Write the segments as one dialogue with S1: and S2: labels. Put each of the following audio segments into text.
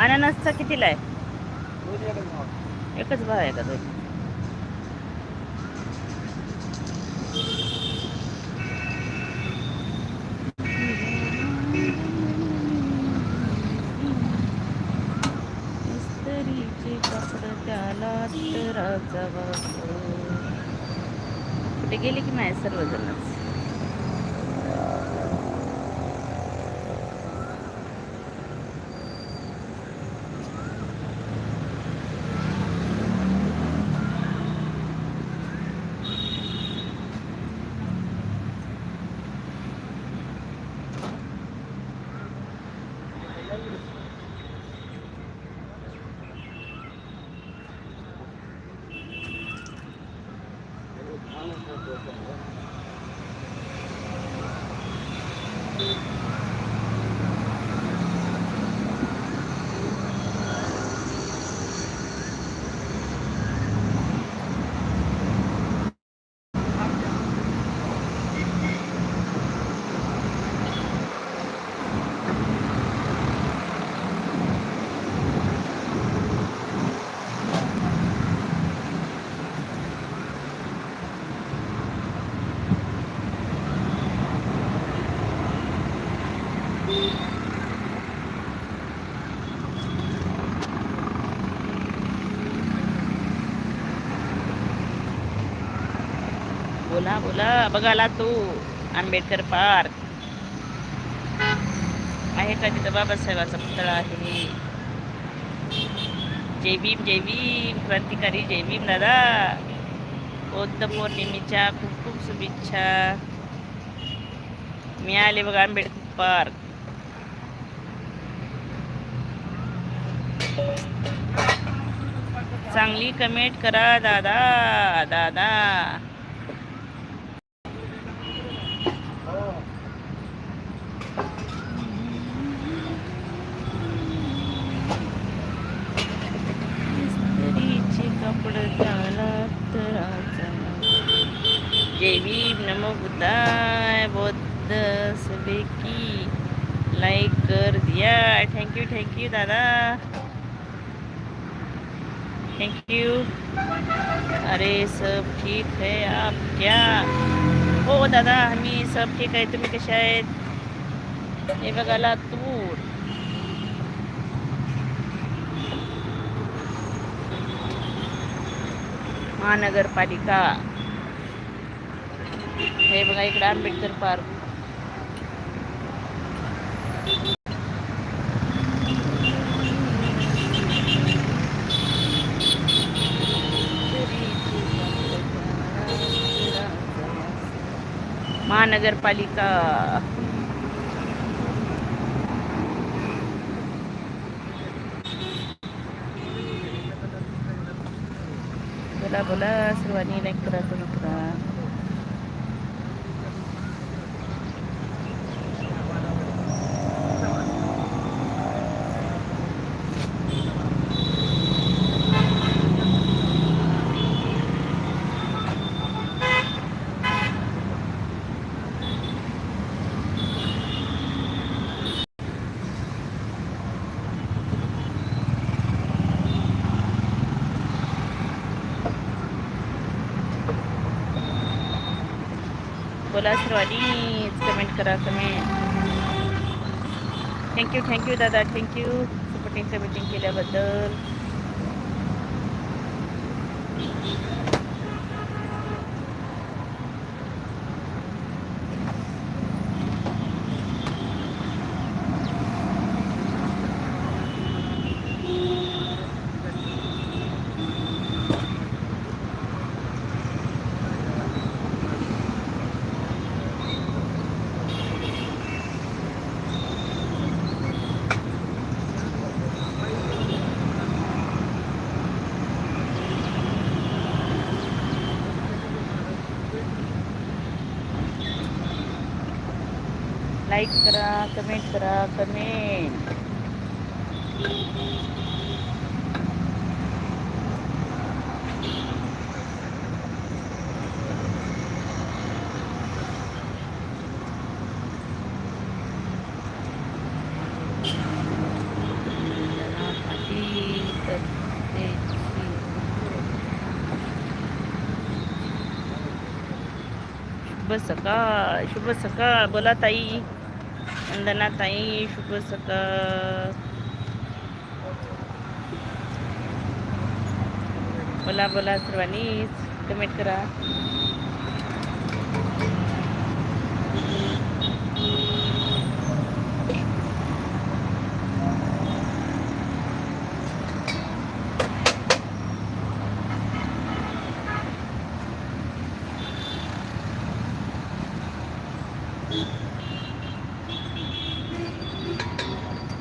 S1: अननसचा कितीला आहे?
S2: एकच भाव.
S1: आहे का दोन? त्याला कुठे गेले की नाही सर्वजणच? Thank you. बोला बोला बघाला तू आंबेडकर पार्क. आहे का तिथं बाबासाहेबाचा पुतळा आहे? जय भीम जय भीम क्रांतिकारी जय भीम दादा. बौद्ध पौर्णिमेच्या खूप खूप शुभेच्छा. मी आले बघा आंबेडकर पार्क. चांगली कमेंट करा दादा दादा. बुद्धाय बौद्ध सभे की लाईक कर दिया थँक्यू थँक्यू दादा। थँक्यू अरे, सब ठीक है? आप क्या? हो दादा आम्ही सब ठीक आहे तुम्ही कशा आहेत हे बघायला तूर। महानगरपालिका। हे बघा इकडे आंबेडकर पार्क. महानगरपालिका. बोला बोला सर्वांनी लाईक करा नको करा. बोला सर्वांनीच कमेंट करा comment thank you thank you दादा थँक्यू सपोर्टिंग कमेंटिंग केल्याबद्दल. लाईक करा कमेंट करा कमेंट शुभ सकाळ शुभ सकाळ बोला ताई. वंदना ताई शुभ सकाळ बोला बोला सर्वांनीच कमेंट करा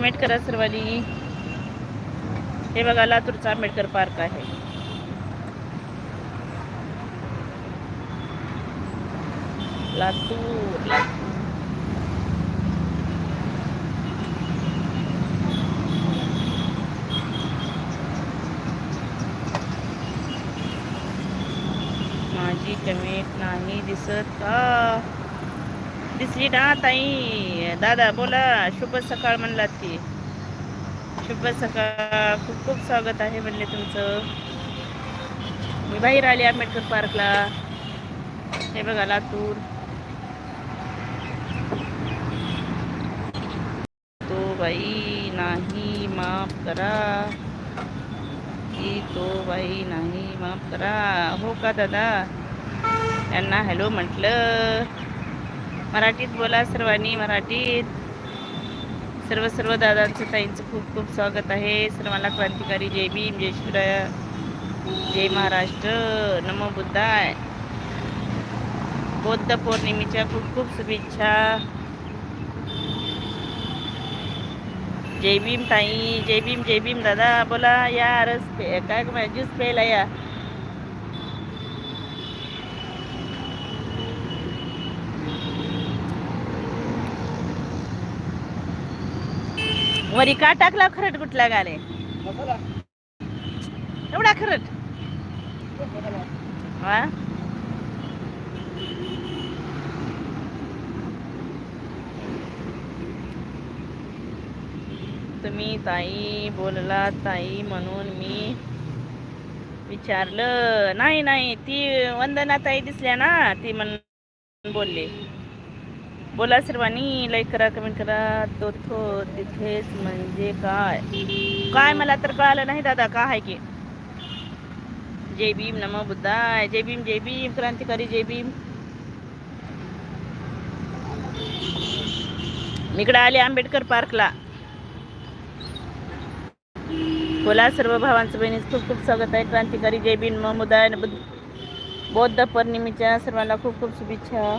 S1: कमेंट करा सर्वांनी हे बघा लातूरचा आंबेडकर पार्क आहे. लातूर लातूर. माझी कमेंट नाही दिसत का? दिसली ना ताई. दादा बोला. शुभ सकाळ म्हणलात की. शुभ सकाळ. खूप खूप स्वागत आहे म्हणले तुमचं. मी बाहेर आले आंबेडकर पार्कला. हे बघा लातूर. तो बाई नाही माफ करा. की तो बाई नाही माफ करा. हो का दादा? त्यांना हॅलो म्हटलं. मराठीत बोला सर्वांनी. मराठीत सर्व सर्व दादांचं ताईंचं खूप खूप स्वागत आहे. सर्वांना क्रांतिकारी जय भीम जय शिवराय जय महाराष्ट्र. नमो बुद्धाय. बौद्ध पौर्णिमेच्या खूप खूप शुभेच्छा. जय भीम ताई जय भीम जय भीम दादा. बोला या रस काय काय ज्यूस प्यायला या. वरी का टाकला खरट कुठला गाले? एवढा खरट? हा? तुम्ही ताई बोलला ताई म्हणून मी विचारलं. नाही नाही ती वंदना ताई दिसल्या ना ती म्हणून बोलले. बोला सर्वांनी लाईक करा कमेंट करा. तो थो तिथेच म्हणजे काय? काय मला तर कळालं नाही दादा काय आहे की? जय भीम नमो बुद्धाय. जय भीम जय भीम. क्रांतिकारी जय भीम. इकडे आले आंबेडकर पार्कला. बोला सर्व भावांचं बहिणी खूप खूप स्वागत आहे. क्रांतिकारी जय भीम नमो बौद्ध पौर्णिमेच्या सर्वांना खूप खूप शुभेच्छा.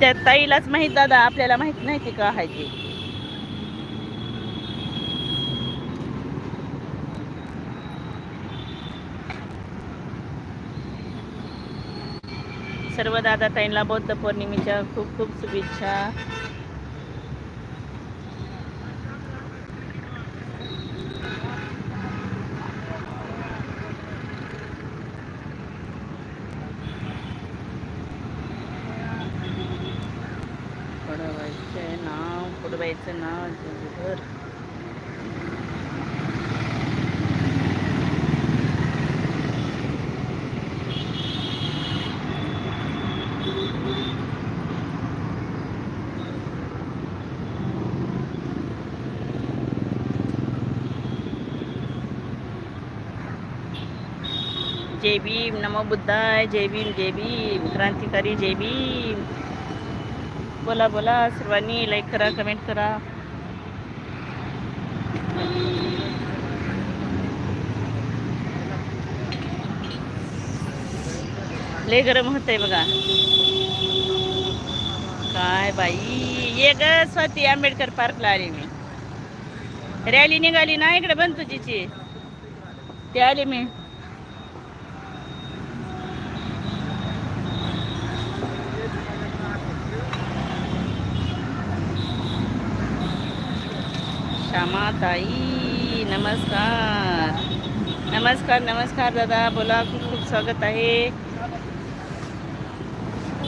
S1: त्या ताईलाच माहीत दादा आपल्याला माहीत नाही ती का आहे ते. सर्व दादा ताईंना बौद्ध पौर्णिमेच्या खूप खूप शुभेच्छा. बाईचं नाव जगभर जय भीम नमो बुद्धाय जय भीम जय भीम क्रांतिकारी जय भीम. बोला बोला सर्वांनी लाईक करा कमेंट करा. लय गरम होत आहे बघा. काय बाई ये ग स्वाती आंबेडकर पार्कला आले मी. रॅली निघाली ना इकडे बनतुजीची ते आले मी. श्यामाताई नमस्कार. नमस्कार नमस्कार दादा बोला खूप खूप स्वागत आहे.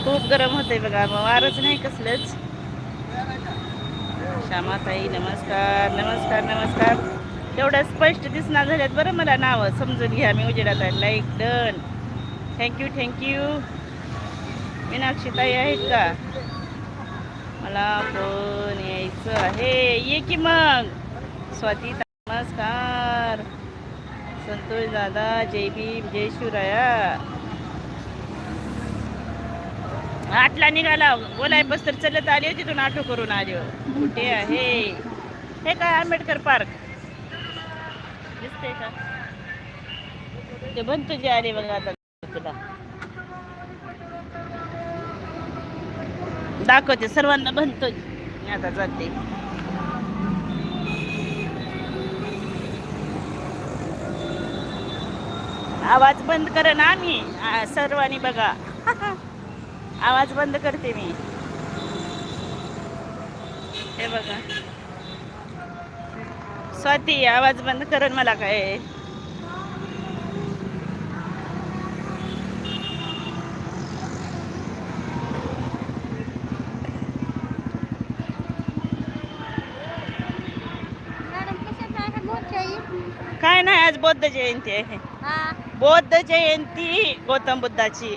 S1: खूप गरम होते बघा वारच नाही कसलंच. श्यामाताई नमस्कार नमस्कार नमस्कार. तेवढं स्पष्ट दिसणार झाल्यात बरं मला नावं समजून घ्या मी उजेडात आहे. Like done thank you thank you Meenakshi ताई आहेत का? मला पण यायचं आहे. ये की मग. स्वाती नमस्कार. संतोष दादा जय भीम जय शिवराया. आठला निघाला. बोलाय बस तर चलत आली होती तिथून आठो करून आली हो. कुठे आहे? हे काय आंबेडकर पार्क? दिसते का? ते बनतो जे आले बघा आता. तुला. दाखवते सर्वांना बनतो. मी आता जाते. आवाज बंद कर ना मी. सर्वांनी बघा. आवाज बंद करते मी. हे बघा. स्वाती आवाज बंद करण मला काय. काय नाही आज बौद्ध जयंती आहे.
S3: हा.
S1: बौद्ध जयंती गौतम बुद्धाची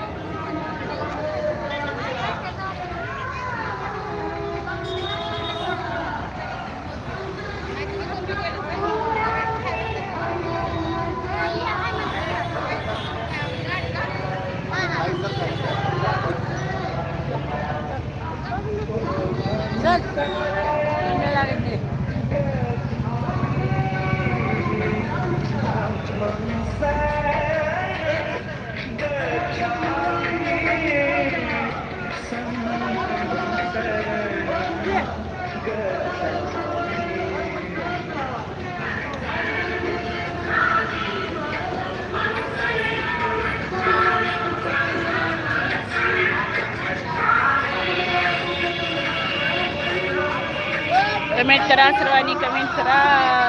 S1: कमेंट करा सर्वांनी कमेंट करा.